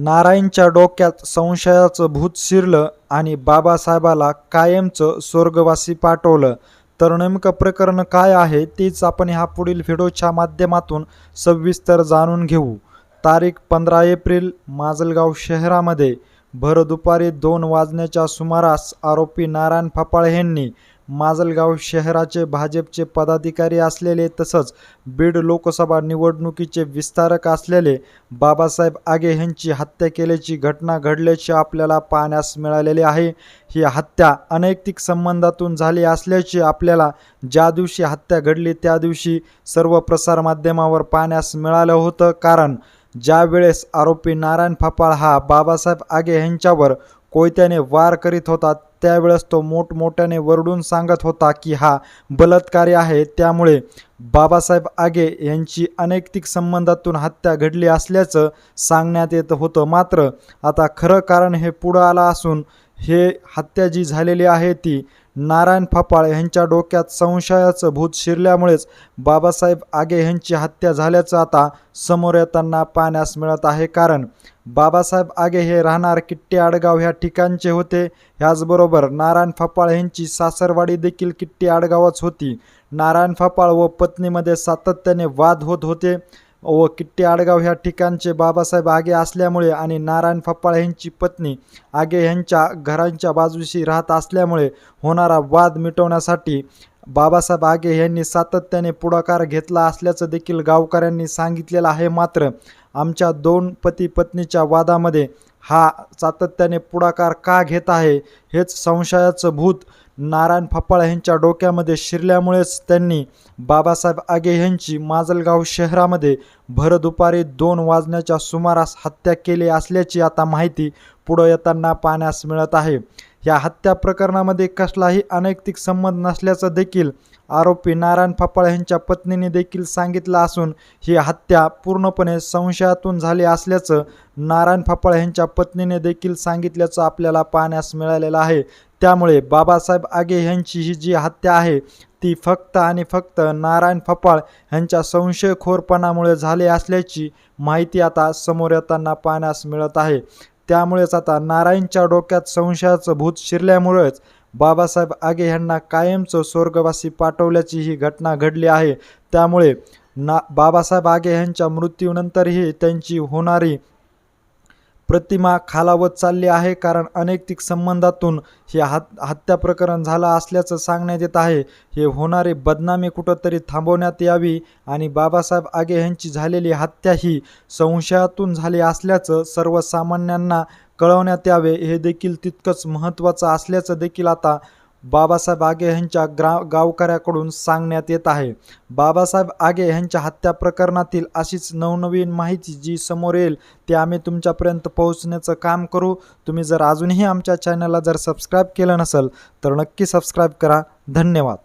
नारायणच्या डोक्यात संशयाचं भूत शिरलं आणि बाबासाहेबाला कायमचं स्वर्गवासी पाठवलं. तर नेमकं प्रकरण काय आहे तेच आपण ह्या पुढील व्हिडिओच्या माध्यमातून सविस्तर जाणून घेऊ. तारीख पंधरा एप्रिल माजलगाव शहरामध्ये. भर दुपारी दोन वाजण्याच्या सुमारास आरोपी नारायण फापाळे यांनी माजलगाव शहराचे भाजपचे पदाधिकारी असलेले तसंच बीड लोकसभा निवडणुकीचे विस्तारक असलेले बाबासाहेब आगे यांची हत्या केल्याची घटना घडल्याचे आपल्याला पाहण्यास मिळालेले आहे. ही हत्या अनैतिक संबंधातून झाली असल्याचे आपल्याला ज्या दिवशी हत्या घडली त्या दिवशी सर्व प्रसारमाध्यमावर पाहण्यास मिळालं होतं. कारण ज्यावेळेस आरोपी नारायण फापाळ हा बाबासाहेब आगे यांच्यावर कोयत्याने वार करीत होता त्यावेळेस तो मोठमोठ्याने वरडून सांगत होता की हा बलात्कारी आहे. त्यामुळे बाबासाहेब आगे यांची अनैतिक संबंधातून हत्या घडली असल्याचं सांगण्यात येत होतं. मात्र आता खरं कारण हे पुढं आलं असून हे हत्या जी झालेली आहे ती नारायण फापाळ यांच्या डोक्यात संशयाचं भूत शिरल्यामुळेच बाबासाहेब आगे यांची हत्या झाल्याचं आता समोर येताना पाहण्यास मिळत आहे. कारण बाबासाहेब आगे हे राहणार किट्टे आडगाव ह्या ठिकाणचे होते. ह्याचबरोबर नारायण फापाळ यांची सासरवाडी देखील किट्टी आडगावच होती. नारायण फापाळ व पत्नीमध्ये सातत्याने वाद होत होते. व किट्टी आडगाव ह्या ठिकाणचे बाबासाहेब आगे असल्यामुळे आणि नारायण फप्पाळ यांची पत्नी आगे यांच्या घरांच्या बाजूशी राहत असल्यामुळे होणारा वाद मिटवण्यासाठी बाबासाहेब आगे यांनी सातत्याने पुढाकार घेतला असल्याचं देखील गावकऱ्यांनी सांगितलेलं आहे. मात्र आमच्या दोन पती पत्नीच्या वादामध्ये हा सातत्याने पुढाकार का घेत आहे हेच संशयाचं भूत नारायण फप्पाळ यांच्या डोक्यामध्ये शिरल्यामुळेच त्यांनी बाबासाहेब आगे यांची माजलगाव शहरामध्ये भर दुपारी दोन वाजण्याच्या सुमारास हत्या केली असल्याची आता माहिती पुढं येताना पाहण्यास मिळत आहे. या हत्या प्रकरणामध्ये कसलाही अनैतिक संबंध नसल्याचं देखील आरोपी नारायण फापाळ यांच्या पत्नीने देखील सांगितलं असून ही हत्या पूर्णपणे संशयातून झाली असल्याचं नारायण फापाळ यांच्या पत्नीने देखील सांगितल्याचं आपल्याला पाहण्यास मिळालेलं आहे. त्यामुळे बाबासाहेब आगे यांची ही जी हत्या आहे ती फक्त आणि फक्त नारायण फपाळ यांच्या संशयखोरपणामुळे झाले असल्याची माहिती आता समोर येताना पाहण्यास मिळत आहे. त्यामुळेच आता नारायणच्या डोक्यात संशयाचं भूत शिरल्यामुळेच बाबासाहेब आगे यांना कायमचं स्वर्गवासी पाठवल्याची ही घटना घडली आहे. त्यामुळे ना बाबासाहेब आगे यांच्या मृत्यूनंतरही त्यांची होणारी प्रतिमा खालावत चालली आहे कारण अनैतिक संबंधातून हे हत हत्या प्रकरण झालं असल्याचं सांगण्यात येत आहे. हे होणारी बदनामी कुठंतरी थांबवण्यात यावी आणि बाबासाहेब आगे यांची झालेली हत्या ही संशयातून झाली असल्याचं सर्वसामान्यांना कळवण्यात यावे हे देखील तितकंच महत्त्वाचं असल्याचं देखील आता बाबासाहेब आगे यांच्या ग्रा गावकऱ्याकडून सांगण्यात येत आहे. बाबासाहेब आगे यांच्या हत्या प्रकरणातील अशीच नवनवीन माहिती जी समोर येईल ती आम्ही तुमच्यापर्यंत पोहोचण्याचं काम करू. तुम्ही जर अजूनही आमच्या चॅनलला जर सबस्क्राईब केलं नसेल तर नक्की सबस्क्राईब करा. धन्यवाद.